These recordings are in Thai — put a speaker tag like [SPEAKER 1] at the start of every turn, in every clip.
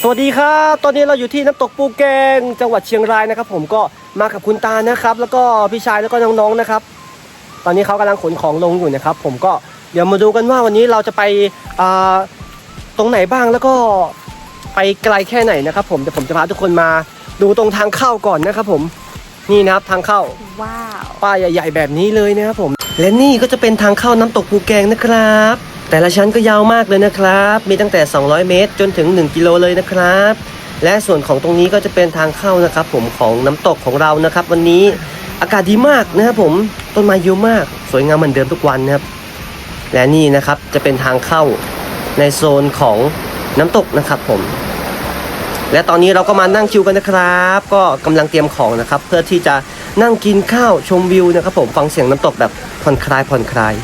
[SPEAKER 1] สวัสดีครับ ตอนนี้เราอยู่ที่น้ำตกปูแกง จังหวัดเชียงรายนะครับ ผมก็มากับคุณตานะครับ แล้วก็พี่ชายแล้วก็น้องๆนะครับ ตอนนี้เขากำลังขนของลงอยู่นะครับ ผมก็เดี๋ยวมาดูกันว่าวันนี้เราจะไปอ่าตรงไหนบ้างแล้วก็ไปไกลแค่ไหนนะครับ ผมเดี๋ยวผมจะพาทุกคนมาดูตรงทางเข้าก่อนนะครับ ผมนี่นะครับทางเข้า
[SPEAKER 2] ว้าว
[SPEAKER 1] ป้ายใหญ่ ๆ แบบนี้เลยนะครับผม และนี่ก็จะเป็นทางเข้าน้ำตกปูแกงนะครับ แต่ละชั้นก็ยาวมากเลยนะครับ มีตั้งแต่ 200 เมตร จนถึง 1 กิโลเลยนะครับ และส่วนของตรงนี้ก็จะเป็นทางเข้านะครับผมของน้ำตกของเรานะครับ วันนี้อากาศดีมากนะครับผมต้นไม้เยอะมาก สวยงามเหมือนเดิมทุกวันนะครับ และนี่นะครับจะเป็นทางเข้าในโซนของน้ำตกนะครับผม และตอนนี้เราก็มานั่งชิวกันนะครับ ก็กำลังเตรียมของนะครับ เพื่อที่จะนั่งกินข้าวชมวิวนะครับ ผมฟังเสียงน้ำตกแบบผ่อนคลายผ่อนคลาย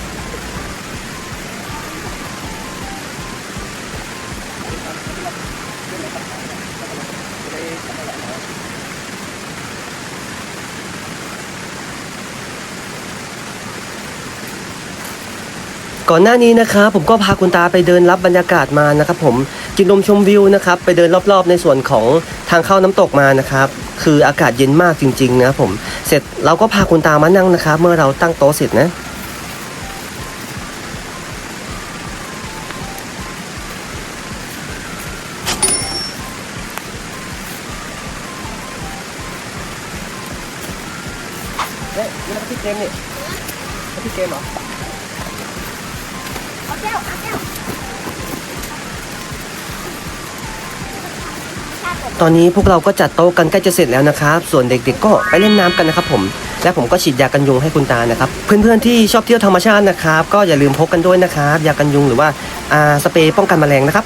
[SPEAKER 1] ก่อนหน้านี้นะครับผมก็พาคุณตาไปเดินรับบรรยากาศมานะครับผมกินลมชมวิวนะครับไปเดินรอบๆ ในส่วนของทางเข้าน้ำตกมานะครับคืออากาศเย็นมากจริงๆนะผมเสร็จเราก็พาคุณตามานั่งนะครับเมื่อเราตั้งโต๊ะเสร็จนะ ตอนนี้พวกเราก็จัดโต๊ะกันใกล้จะเสร็จแล้วนะครับ ส่วนเด็กๆก็ไปเล่นน้ำกันนะครับผมและผมก็ฉีดยากันยุงให้คุณตานะครับ เพื่อนๆที่ชอบเที่ยวธรรมชาตินะครับ ก็อย่าลืมพกกันด้วยนะครับยากันยุงหรือว่าสเปรย์ป้องกันแมลงนะครับ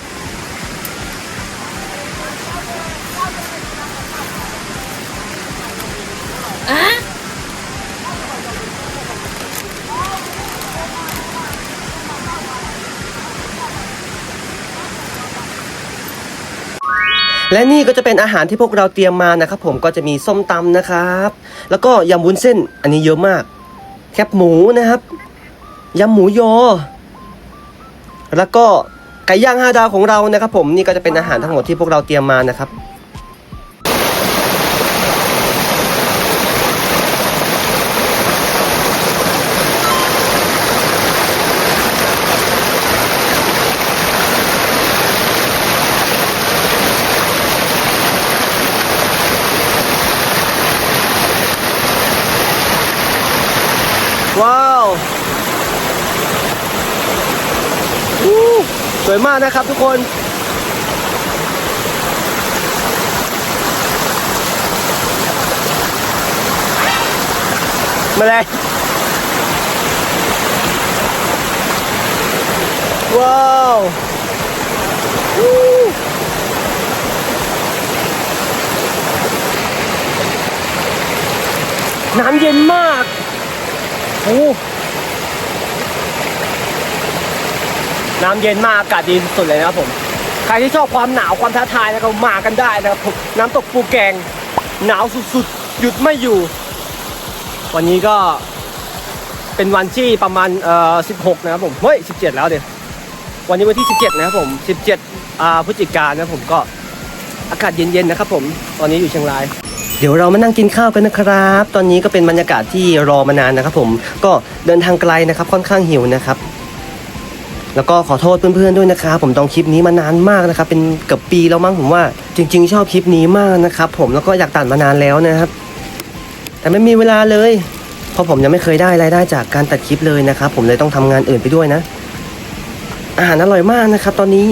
[SPEAKER 1] และนี่ก็จะเป็นอาหารที่พวกเราเตรียมมานะครับผมก็จะมีส้มตำนะครับ แล้วก็ยำวุ้นเส้นอันนี้เยอะมาก แคบหมูนะครับยำหมูยอ แล้วก็ไก่ย่างห้าดาวของเรานะครับ ผมนี่ก็จะเป็นอาหารทั้งหมดที่พวกเราเตรียมมานะครับ ว้าวอู้ส วยมากนะครับทุกคนมาเลยว้าวน้ำเย็นมาก โอ้ น้ำเย็นมากอากาศดีสุดเลยนะครับผมใครที่ชอบความหนาวความท้าทายนะครับมากันได้นะครับผมน้ำตกปูแกง หนาวสุดๆ หยุดไม่อยู่ วันนี้ก็เป็นวันที่ประมาณเอ่อ16 นะครับผมเฮ้ย 17 แล้วเดี๋ยววันนี้วันที่ 17 นะครับผม 17อ่าพฤศจิกายนนะผมก็อากาศเย็นๆนะครับผมตอนนี้อยู่เชียงราย เดี๋ยวเรามานั่งกินข้าวกันนะครับ ตอนนี้ก็เป็นบรรยากาศที่รอมานานนะครับผมก็เดินทางไกลนะครับค่อนข้างหิวนะครับ แล้วก็ขอโทษเพื่อนๆด้วยนะครับผมต้องคลิปนี้มานานมากนะครับเป็นเกือบปีแล้วมั้งผมว่าจริง ๆ ชอบคลิปนี้มากนะครับผมแล้วก็อยากตัดมานานแล้วนะครับ แต่ไม่มีเวลาเลย เพราะผมยังไม่เคยได้รายได้จากการตัดคลิปเลยนะครับผมเลยต้องทำงานอื่นไปด้วยนะ อาหารอร่อยมากนะครับ ตอนนี้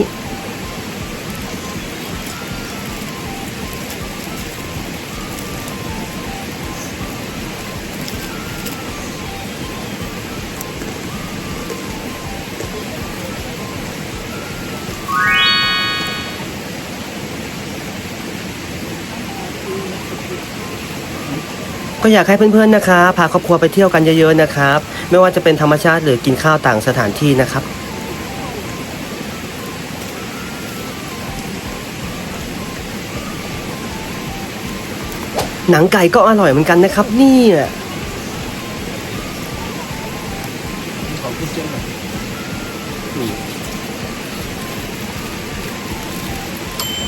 [SPEAKER 1] ก็อยากให้เพื่อนๆนะครับพาครอบครัวไปเที่ยวกันเยอะๆนะครับ ไม่ว่าจะเป็นธรรมชาติหรือกินข้าวต่างสถานที่นะครับหนังไก่ก็อร่อยเหมือนกันนะครับ นี่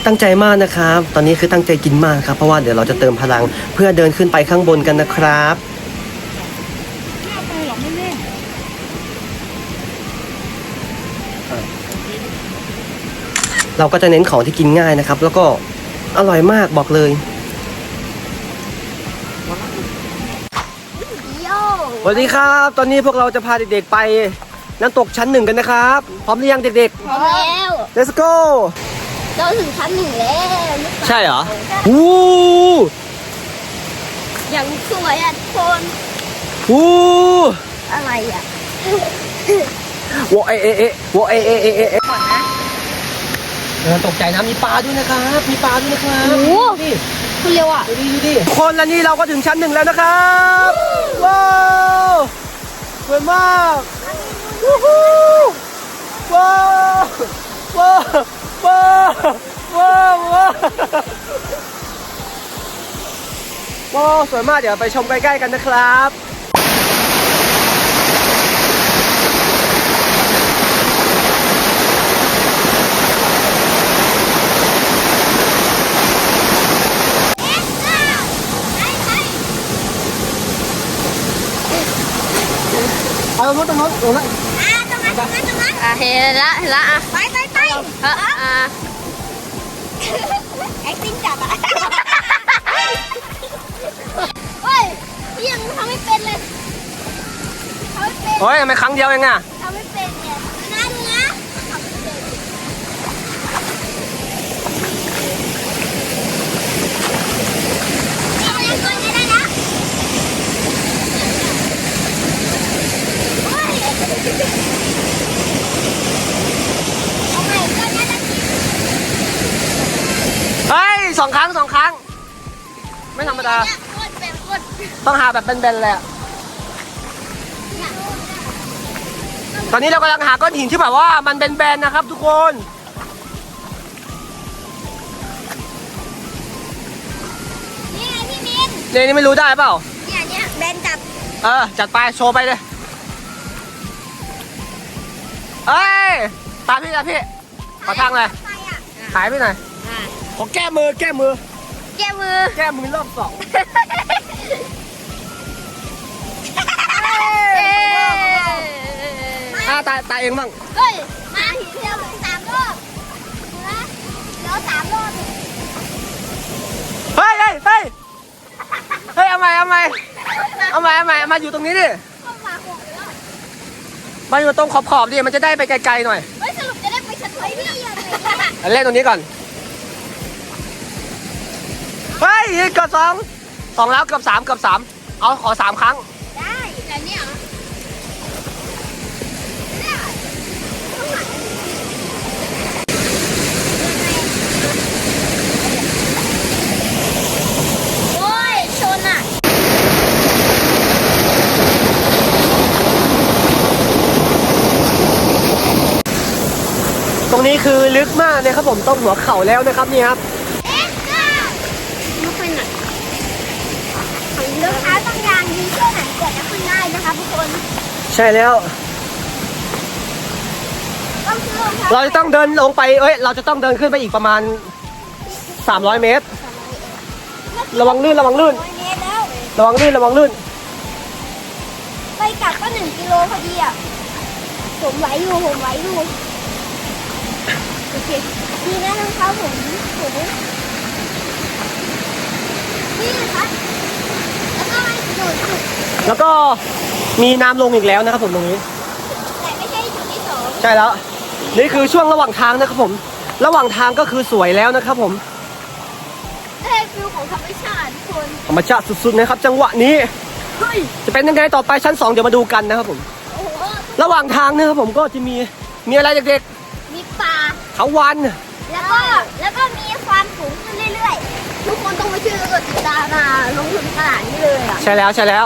[SPEAKER 1] ตั้งใจมากนะครับ ตอนนี้คือตั้งใจกินมากครับ เพราะว่าเดี๋ยวเราจะเติมพลังเพื่อเดินขึ้นไปข้างบนกันนะครับ เราก็จะเน้นของที่กินง่ายนะครับ แล้วก็อร่อยมากบอกเลย
[SPEAKER 2] โย
[SPEAKER 1] สวัสดีครับ ตอนนี้พวกเราจะพาเด็กๆไปน้ำตกชั้นหนึ่งกันนะครับ พร้อมหรือยังเด็ก
[SPEAKER 2] พร้อมแล้ว
[SPEAKER 1] ๆ let's go
[SPEAKER 2] เราถึงชั้นหนึ่งแล้ว
[SPEAKER 1] ใช่เหรอวู้
[SPEAKER 2] อย่างสวยอะทุกคน
[SPEAKER 1] วู้
[SPEAKER 2] อะไรอะ
[SPEAKER 1] โวเอเอเอโวเอเอเอเอเอ
[SPEAKER 2] ก่อนนะ
[SPEAKER 1] เออตกใจนะมีปลาด้วยนะครับ มีปลาด้วยนะครับ
[SPEAKER 2] โอ้โห
[SPEAKER 1] นี่
[SPEAKER 2] คุณเร็วอะ
[SPEAKER 1] ดูดิดูดิทุกคนและนี่เราก็ถึงชั้นหนึ่งแล้วนะครับว้าวสวยมากวู้ฮู้ว้าวว้าวว้าวว้าว ว้าวว้าวสวยมากเดี๋ยวไปชมใกล้ๆกันนะครับเอาตรงนู้นตรงนู้นตรงนั้น
[SPEAKER 2] อะเห็นละเห็นละอะไปไปไปเอออะ ไอ้ติ้งจับอะเฮ้ยยังทำไม่เป็นเลยทำไม่เป็น
[SPEAKER 1] โอ้ยทำไมครั้งเดียวเองอะ
[SPEAKER 2] ทำไม่เป็นเนี่ยนะดูนะทำไม่เป็นเอาเล่นก่อนก็ได้นะเฮ้ยเอาใหม่ก่อนนะ
[SPEAKER 1] เฮ้ยสองครั้งสองครั้ง ไม่ธรรมดา
[SPEAKER 2] เนี่ยโค ตรเป็นโคตร
[SPEAKER 1] ต้องหาแบบเป็นๆเลยอะตอนนี้เรากำลังหาก้อนหินที่แบบว่ามันเป็นแบนๆนะครับ ทุกคน
[SPEAKER 2] นี่ไงพี่มิน
[SPEAKER 1] เนี่ยนี่ไม่รู้ได้เปล่า
[SPEAKER 2] เนี่ยเนี่ยแบนจับ
[SPEAKER 1] เออ จัดไปโชว์ไปเลยเอ้ย ตามพี่ตามพี่ ขอทางเลย
[SPEAKER 2] ไปอะ
[SPEAKER 1] หายไปหน่อยขอแก้มือแก้มือ
[SPEAKER 2] แกมือ
[SPEAKER 1] แก้มือรอบสอง
[SPEAKER 2] เอ้ย
[SPEAKER 1] อ่าตาตาเองบ้าง
[SPEAKER 2] เฮ้ย มาหินเดียวถึงสามรอบนะเดี๋ยวสามรอบ
[SPEAKER 1] เฮ้ยเฮ้ยเฮ้ยเฮ้ยเอาใหม่เอาใหม่เอาใหม่เอาใหม่เอามาอยู่ตรงนี้ดิ
[SPEAKER 2] เข้ามาหกแล้ว
[SPEAKER 1] มาอยู่ตรงขอบๆดิมันจะได้ไปไกลๆหน่อย
[SPEAKER 2] เฮ้ยสรุปจะได้ไปชั้นไหนพี่ยังไง
[SPEAKER 1] เอาเล่นตรงนี้ก่อน เฮ้ยเกือบสองสองแล้วเกือบสามเกือบสามเอาขอสามครั้ง
[SPEAKER 2] ได้แต่เนี่ยเหรอโอ้ยชนอะ
[SPEAKER 1] ตรงนี้คือลึกมากเลยครับผมต้องหัวเข่าแล้วนะครับนี่ครับ
[SPEAKER 2] เอ็กซ์ก้าไม่ค่อยหนักรองเท้าต้องยางดีแค่ไหนกว่าจะขึ้นได้ นะคะทุกคน
[SPEAKER 1] ใช่แล้ว
[SPEAKER 2] ต้องซื้อรองเท้า
[SPEAKER 1] เราจะต้องเดินลงไป เอ้ย เราจะต้องเดินขึ้นไปอีกประมาณ 300 เมตร ระวังลื่น ระวังลื่น
[SPEAKER 2] ร้อยเมตรแล้ว
[SPEAKER 1] ระวังลื่น ระวังลื่น
[SPEAKER 2] ไปกลับก็หนึ่งกิโลพอดีอะ ผมไหวอยู่ ผมไหวอยู่ โอเคดีนะรองเท้าผมผมนี่นะคะแแล้
[SPEAKER 1] วก็มีน้ำลงอีกแล้วนะครับผมตรงนี้
[SPEAKER 2] แต่ไม่ใช่จุดที่สอง
[SPEAKER 1] ใช่แล้ว นี่คือช่วงระหว่างทางนะครับผม ระหว่างทางก็คือสวยแล้วนะครับผม
[SPEAKER 2] ได้ฟิลของธรรมชาติทุกคน
[SPEAKER 1] ธรรมชาติสุดๆนะครับ จังหวะนี้
[SPEAKER 2] เฮ้ย
[SPEAKER 1] จะเป็นยังไงต่อไปชั้น2เดี๋ยวมาดูกันนะครับผม
[SPEAKER 2] โอ้โห
[SPEAKER 1] ระหว่างทางนะครับผมก็จะมีมีอะไรเด็ก
[SPEAKER 2] มีป่า
[SPEAKER 1] ๆเขาวัน
[SPEAKER 2] แล้วก็แล้วก็มีความสูงขึ้นเรื่อยๆทุ กคนต้องไปช่วยกันกดติดตามนะลงทุนขนาดนี้เลยอะ
[SPEAKER 1] ใช่แล้วใช่แล้ว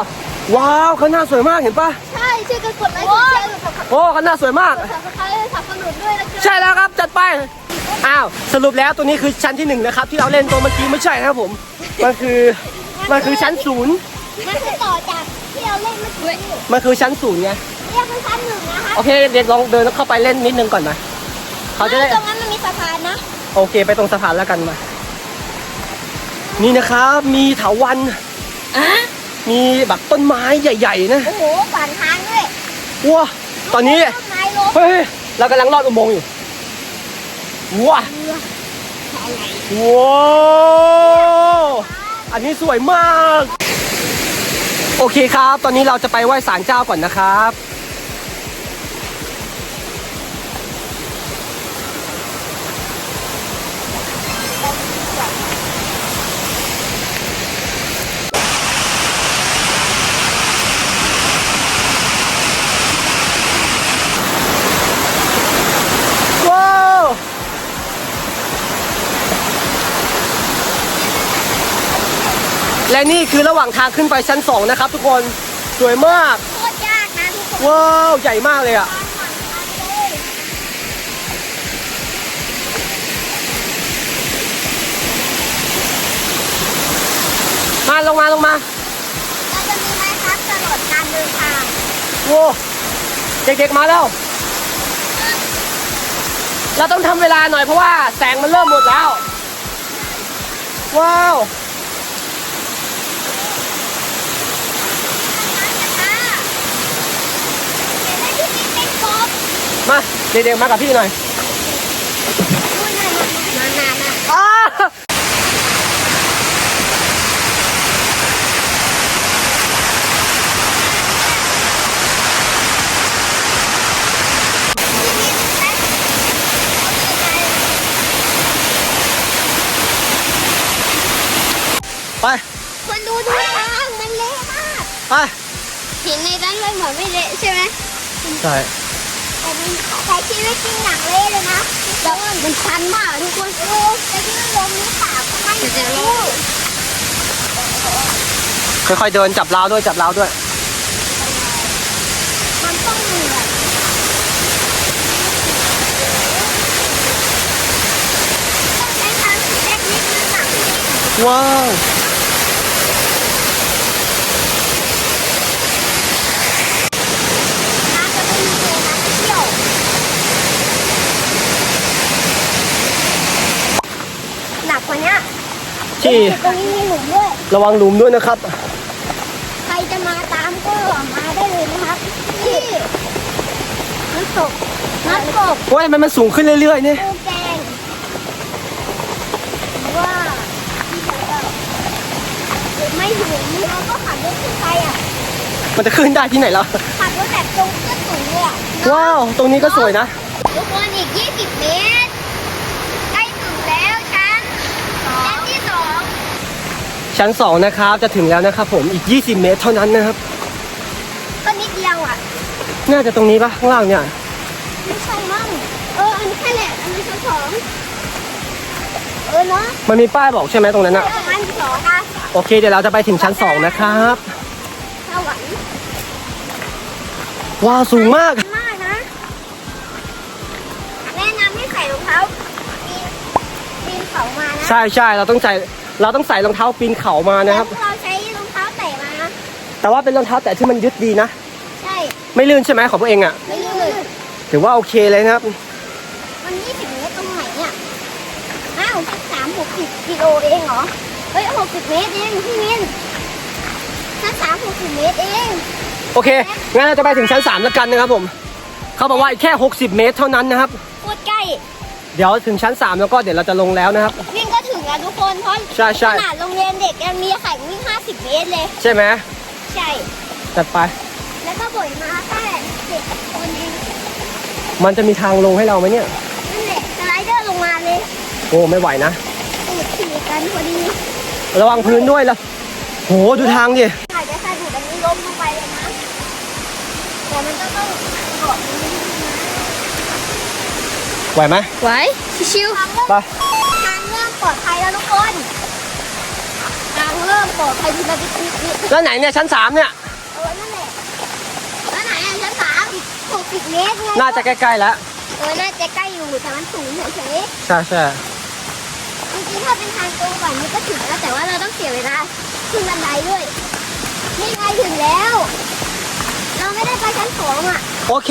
[SPEAKER 1] ว้าวข้างหน้าสวยมากเห็นปะ
[SPEAKER 2] ใช่ช่วยกันกดไลค์กดแชร์กด subscribe
[SPEAKER 1] โอ้ข้างหน้าสวยมาก
[SPEAKER 2] กด subscribe ให้สับสนุนด้วยนะ
[SPEAKER 1] ใช่แล้วครับจัดไปอ้าวสรุปแล้วตัวนี้คือชั้นที่หนึ่งนะครับที่เราเล่นตัวเมื่อกี้ไม่ใช่นะครับผมมันคือมันคือชั้นศูนย์
[SPEAKER 2] นั่นคือต่อจากที่เราเล่นเมื่อกี้
[SPEAKER 1] มันคือชั้นศูนย์ไง
[SPEAKER 2] เรียกเป็นชั้นหนึ่งนะคะ
[SPEAKER 1] โอเคเด็กลองเดินเข้าไปเล่นนิดนึงก่อนนะเขาจะได้
[SPEAKER 2] ตรงนั้นมันมีสะพานนะ
[SPEAKER 1] โอเค ไปตรงสะพานแล้วกันมา นี่นะครับมีเถาวัน
[SPEAKER 2] อะ
[SPEAKER 1] มีแบบต้นไม้ใหญ่ๆนะ
[SPEAKER 2] โอ้โหขวางทางด้วย
[SPEAKER 1] ว้าตอนนี้
[SPEAKER 2] ต้นไม้ล้ม
[SPEAKER 1] เฮ้ยเรากำลังลอดอุโมงค์อยู่ว้า
[SPEAKER 2] เรืออะไร
[SPEAKER 1] ว้าวอันนี้สวยมาก โอเคครับ ตอนนี้เราจะไปไหว้ศาลเจ้าก่อนนะครับ ว้าว และนี่คือระหว่างทางขึ้นไปชั้น 2 นะครับทุกคนสวยมาก
[SPEAKER 2] โคตรยากนะทุกคน
[SPEAKER 1] ว้าวใหญ่มากเลยอะ
[SPEAKER 2] ทางขวางทางเลย
[SPEAKER 1] มาลงมาลงมา
[SPEAKER 2] เราจะมีไม้พักตลอดการเดินทาง
[SPEAKER 1] โว้เด็กๆมาแล้ว เราต้องทำเวลาหน่อยเพราะว่าแสงมันเริ่มหมดแล้ว ว้าว
[SPEAKER 2] นะคะเห็นไหมที่นี่เป็นกบ
[SPEAKER 1] มาเด็กๆมากับพี่หน่อย
[SPEAKER 2] ดูหน่อยนานๆนะ
[SPEAKER 1] อ้า
[SPEAKER 2] พี่มีแป๊บโอเคไหม
[SPEAKER 1] ไป
[SPEAKER 2] คนดูดูทางมันเละมาก
[SPEAKER 1] ไป
[SPEAKER 2] เห็นในนั้นเลยเหมือนไม่เละใช่ไหม
[SPEAKER 1] ใช่
[SPEAKER 2] แต่มันแต่ชีวิตจริงหนังเละเลยนะแต่มันชันมากทุกคนดูแต่ที่มันลมหรือเปล่าก็ไม่รู้
[SPEAKER 1] ค่อยๆเดินจับราวด้วยจับราวด้วย
[SPEAKER 2] มันต้องเหนื่อยต้องใช้ทางเทคนิคมันหนักจริง
[SPEAKER 1] ว้าว
[SPEAKER 2] น้ำจะไม่มีเลยนะเที่ยวหนักกว่านี้
[SPEAKER 1] ที่
[SPEAKER 2] ตรงนี้มีหลุมด้วย
[SPEAKER 1] ระวังหลุมด้วยนะครับ
[SPEAKER 2] ใครจะมาตามก็มาได้เลยนะครับที่น้ำตกน้ำตก
[SPEAKER 1] โอ้ยทำไมมันสูงขึ้นเรื่อยๆเนี่ย
[SPEAKER 2] ปูแกงหรือว่าที่ไหนก็หรือไม่ถึงเราก็ขับรถขึ้นไปอะ
[SPEAKER 1] มันจะขึ้นได้ที่ไหนแล้ว
[SPEAKER 2] ขับรถแบบตรงขึ้นสูงเลยอะ
[SPEAKER 1] ว้าว ตรงนี้ก็สวยนะ
[SPEAKER 2] ทุกคนอีก 20 เมตร ใกล้ถึงแล้วชั้นชั้นที่สอง
[SPEAKER 1] ชั้น2นะครับจะถึงแล้วนะครับผมอีก 20 เมตรเท่านั้นนะครับ
[SPEAKER 2] ก็นิดเดียวอะ
[SPEAKER 1] น่าจะตรงนี้ปะข้างล่างเนี่ย
[SPEAKER 2] ไม่ใช่มั้งเออ อันนี้แค่แหละ อันนี้ชั้นสองเออเนาะ
[SPEAKER 1] มันมีป้ายบอกใช่ไหมตรงนั้นอะ
[SPEAKER 2] ประมาณสองอะ
[SPEAKER 1] โอเคเดี๋ยวเราจะไปถึงชั้น2นะครับ
[SPEAKER 2] สวรรค์
[SPEAKER 1] ว้าวสูงมาก
[SPEAKER 2] มากนะ แนะนำให้ใส่รองเท้าปีนปีนเขามานะ
[SPEAKER 1] ใช่ใช่เราต้องใส่ เราต้องใส่รองเท้าปีนเขามา
[SPEAKER 2] แต่
[SPEAKER 1] นะครับ
[SPEAKER 2] พวกเราใช้รองเท้าแตะมานะ
[SPEAKER 1] แต่ว่าเป็นรองเท้าแตะที่มันยึดดีนะ
[SPEAKER 2] ใช่
[SPEAKER 1] ไม่ลื่นใช่ไหมของพวกเองอะ
[SPEAKER 2] ไม่ลื่น
[SPEAKER 1] ถือว่าโอเคเลยนะครับ
[SPEAKER 2] มันยี่สิบเมตรตรงไหนเนี่ยอ้าวสามหกสิบกิโลเองเหรอเฮ้ยหกสิบเมตรเองพี่มินถ้าสามหกสิบเมตรเอง
[SPEAKER 1] โอเค งั้นเราจะไปถึงชั้น 3 แล้วกันนะครับผม เขาบอกว่าอีกแค่ 60 เมตรเท่านั้นนะครับ
[SPEAKER 2] โคตรใกล้
[SPEAKER 1] เดี๋ยวถึงชั้น 3 แล้วก็เดี๋ยวเราจะลงแล้วนะครับ
[SPEAKER 2] วิ่ง ก็ถึงแล้วทุกคนเพราะ
[SPEAKER 1] ใช่ใช่
[SPEAKER 2] ขนาดโรงเรียนเด็กยังมีแข่งวิ่ง 50 เมตรเลย
[SPEAKER 1] ใช่ไหม
[SPEAKER 2] ใช่
[SPEAKER 1] จัดไป
[SPEAKER 2] แล้วก็บ่อยมาแค่เด็กคนเอง
[SPEAKER 1] มันจะมีทางลงให้เราไหมเนี่ย
[SPEAKER 2] นั่นแหละสไลเดอร์ลงมาเลย
[SPEAKER 1] โอ้ไม่ไหวนะ
[SPEAKER 2] ตูดขี่กันพอดี
[SPEAKER 1] ระวังพื้นด้วยละโหดูทางดิ
[SPEAKER 2] อาจจะสะดุดอันนี้ล้มลงไปเลยนะแต่มันก็ต้องเกาะตรงนี้นะ
[SPEAKER 1] ไหวไหม
[SPEAKER 2] ไหวชิวๆทางเริ่ม
[SPEAKER 1] ไป
[SPEAKER 2] ทางเริ่ม ปลอดภัยแล้วทุกคนทางเริ่มปลอดภัยทีละนิดนิดนิด
[SPEAKER 1] แล้วไหนเนี่ยชั้น3เนี่ย
[SPEAKER 2] เออนั่นแหละแล้วไหนอะชั้นสามอีกหกสิบเมตรไง
[SPEAKER 1] น่าจะใกล้ๆแล้ว
[SPEAKER 2] เออน่าจะใกล้อยู่แต่มันสูงเฉย
[SPEAKER 1] ใช่ใช่
[SPEAKER 2] ๆจริงๆถ้าเป็นทางตรงกว่านี้ก็ถึงแล้วแต่ว่าเราต้องเสียเวลาขึ้นบันไดด้วยนี่ไงถึงแล้ว เราไม่ได้ไปชั้นสองอะ
[SPEAKER 1] โอเค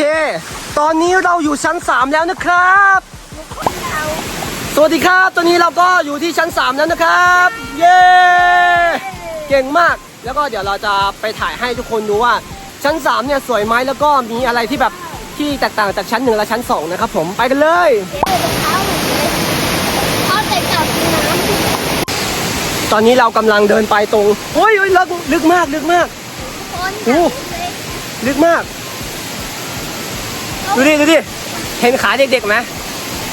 [SPEAKER 1] ตอนนี้เราอยู่ชั้น3แล้วนะครับ วัสดีครับ ตอนนี้เราก็อยู่ที่ชั้น 3 แล้วนะครับ เย้ เก่งมาก แล้วก็เดี๋ยวเราจะไปถ่ายให้ทุกคนดูว่า ชั้น 3 เนี่ยสวยไหมแล้วก็มีอะไรที่แบบที่แตกต่างจากชั้น 1 และชั้น 2 นะครับผม ไปกันเลย
[SPEAKER 2] ต
[SPEAKER 1] อนนี้เรากำลังเดินไปตรง โอ้ยโอ้ยลึกลึกมาก ลึกมากโอ้
[SPEAKER 2] เลย
[SPEAKER 1] ลึกมาก ดูดิ ดูดิ เห็นขาเด็กๆไหม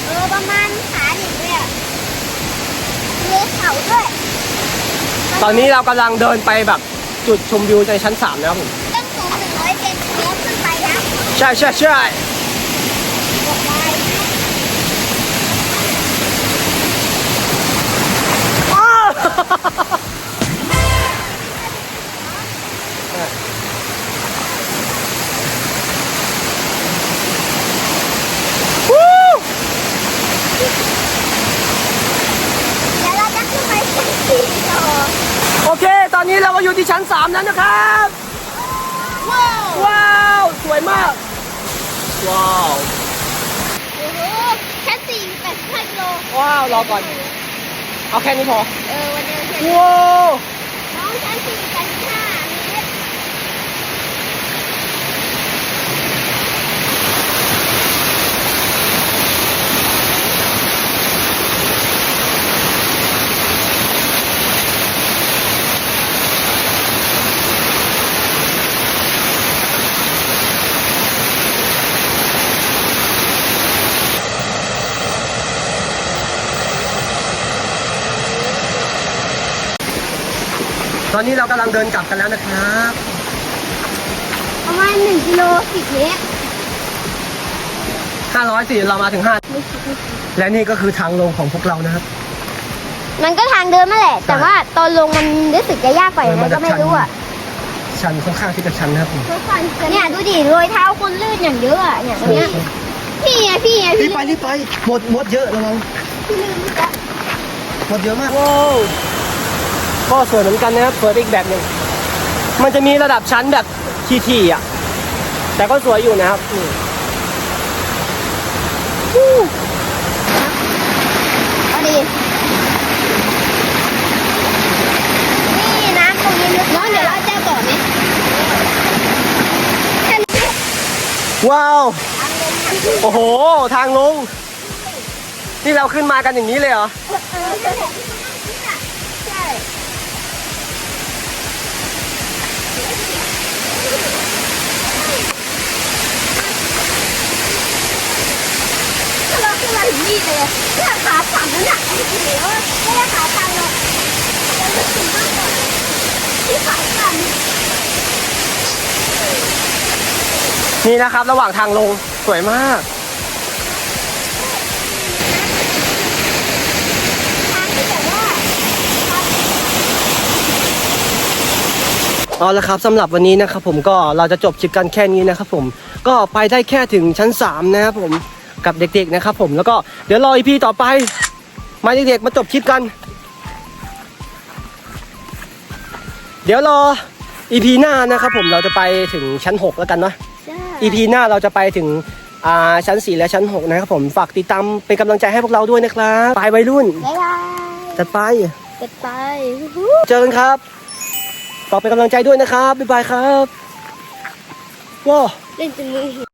[SPEAKER 2] เออประมาณขาเด็ก เลยอะเลยเขาด้วย
[SPEAKER 1] ตอนนี้เรากำลังเดินไปแบบจุดชมวิวในชั้น3นะครับผม
[SPEAKER 2] ตั้งสูงหนึ่งร้อยเซนเมตรขึ้นไปนะ
[SPEAKER 1] ใช่ใช่ใช่
[SPEAKER 2] บอกไป
[SPEAKER 1] อ้าววู้
[SPEAKER 2] เดี๋ยวเราจะขึ้นไปชั้นสี่ต่อ
[SPEAKER 1] โอเคตอนนี้เราก็อยู่ที่ชั้น3แล้วนะครับ
[SPEAKER 2] ว้าว
[SPEAKER 1] ว้าว สวยมาก ว้าว
[SPEAKER 2] โอ้โหชั้นสี่แปดพันโล
[SPEAKER 1] ว้าว รอก่อน เอาแค่นี้พอ
[SPEAKER 2] เออวันเดียวเสร็จ
[SPEAKER 1] ว้าว
[SPEAKER 2] น้องชั้นสี่ชั้นห้าเมตร
[SPEAKER 1] ต อนนี้เรากำลังเดินกลับกันแล้วนะครับ
[SPEAKER 2] ประมาณหนึ่งกิโลสิบเมตร
[SPEAKER 1] 500สิเรามาถึง5และนี่ก็คือทางลงของพวกเรานะครับ
[SPEAKER 2] มันก็ทางเดินมาแหละ แต่ว่าตอนลงมันรู้สึกจะยากกว่ายังไงก็ไม่รู้อะ
[SPEAKER 1] ชันค่อนข้างที่จะชันนะครับผม
[SPEAKER 2] เนี่ยดูดิรอยเท้าคนลื่นอย่างเยอะอะเนี่ยตรงเนี้ยพี่ไงพี่ไง
[SPEAKER 1] รี
[SPEAKER 2] พี่
[SPEAKER 1] บไปรีบไปหมดหมดเยอะระวัง
[SPEAKER 2] พี่ลืมแล้ว
[SPEAKER 1] หมดเยอะมากว้าว ก็สวยเหมือนกันนะครับสวยไปอีกแบบหนึ่งมันจะมีระดับชั้นแบบทีๆอะ แต่ก็สวยอยู่นะครับอืม
[SPEAKER 2] เอาดินี่น้ำตรงนี้ลึกน้องเดี๋ยวเราจะต่อไหมแค่นี้
[SPEAKER 1] ว้าว
[SPEAKER 2] ทางลงทางขึ้น
[SPEAKER 1] โอ้โห ทางลง นี่เราขึ้นมากันอย่างนี้เลยเหรอ
[SPEAKER 2] ขึ้นมาถึงนี่เลยเนี่ยขาสั่นแล้วเนี่ยโอ้โหไม่ได้ขาสั่นหรอกเราจะถึงมากกว่าที่ขาสั่น
[SPEAKER 1] นี่นะครับ ระหว่างทางลงสวยมาก
[SPEAKER 2] ทางที่แบบว่า
[SPEAKER 1] เอาละครับสำหรับวันนี้นะครับผมก็เราจะจบคลิปกันแค่นี้นะครับผมก็ไปได้แค่ถึงชั้น 3 นะครับผม กับเด็กๆนะครับผมแล้วก็เดี๋ยวรออีพีต่อไป มาเด็กๆมาจบคลิปกัน เดี๋ยวรออีพีหน้านะครับผมเราจะไปถึงชั้น 6 แล้วกันเนาะ EP หน้าเราจะไปถึงอ่าชั้น 4 และชั้น 6 นะครับผมฝากติดตามเป็นกำลังใจให้พวกเราด้วยนะครับไปวัยรุ่น
[SPEAKER 2] บ๊ายบาย
[SPEAKER 1] จัดไป
[SPEAKER 2] เปิดไป
[SPEAKER 1] เจอกันครับฝากเป็นกำลังใจด้วยนะครับบ๊ายบายครับว้า
[SPEAKER 2] เล่นจนมือ